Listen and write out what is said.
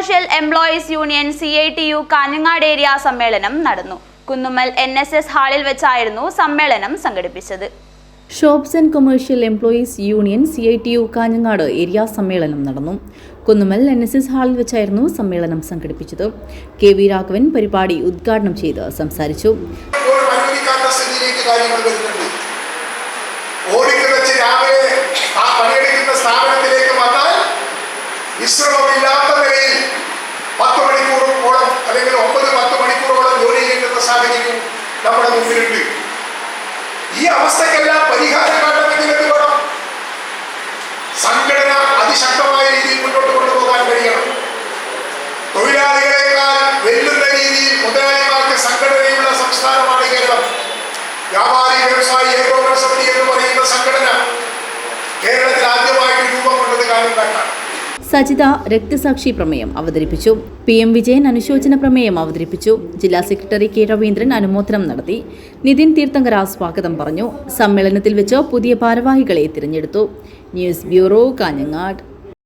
Commercial employees union C I T U Kanhangad area സമ്മേളനം നടന്നു. Kunnummal N S S ഹാളിൽ വെച്ചായിരുന്നു സമ്മേളനം സംഘടിപ്പിച്ചത്. Shops and commercial employees union C I T U Kanhangad area സമ്മേളനം നടന്നു. കുന്നുമൽ എൻ എസ് എസ് ഹാളിൽ വെച്ചായിരുന്നു സമ്മേളനം സംഘടിപ്പിച്ചത്. കെ വി രാഘവൻ പരിപാടി ഉദ്ഘാടനം ചെയ്ത് സംസാരിച്ചു. ഇപ്പോൾ വിശ്രമമില്ലാത്ത നിലയിൽ പത്ത് മണിക്കൂറോളം അല്ലെങ്കിൽ ഒമ്പത് പത്ത് മണിക്കൂറോളം ജോലി ചെയ്യുന്ന സാഹചര്യം നമ്മുടെ മുമ്പിലുണ്ട്. ഈ അവസ്ഥക്കെല്ലാം പരിഹാരം കാണണമെങ്കിൽ എന്ത് വേണം? സംഘടന അതിശക്തമായ രീതിയിൽ മുന്നോട്ട് കൊണ്ടുപോകാൻ കഴിയണം. തൊഴിലാളികളെക്കാൾ വെല്ലുന്ന രീതിയിൽ മുതലാളിമാർക്ക് സംഘടനയുള്ള സംസ്ഥാനമാണ് കേരളം. വ്യാപാരി വ്യവസായി ഏകോപന സമിതി എന്ന് പറയുന്ന സംഘടന സജിത രക്തസാക്ഷി പ്രമേയം അവതരിപ്പിച്ചു. പി എം വിജയൻ അനുശോചന പ്രമേയം അവതരിപ്പിച്ചു. ജില്ലാ സെക്രട്ടറി കെ രവീന്ദ്രൻ അനുമോദനം നടത്തി. നിതിൻ തീർത്ഥങ്കര സ്വാഗതം പറഞ്ഞു. സമ്മേളനത്തിൽ വെച്ച് പുതിയ ഭാരവാഹികളെ തിരഞ്ഞെടുത്തു. News bureau Kanhangad.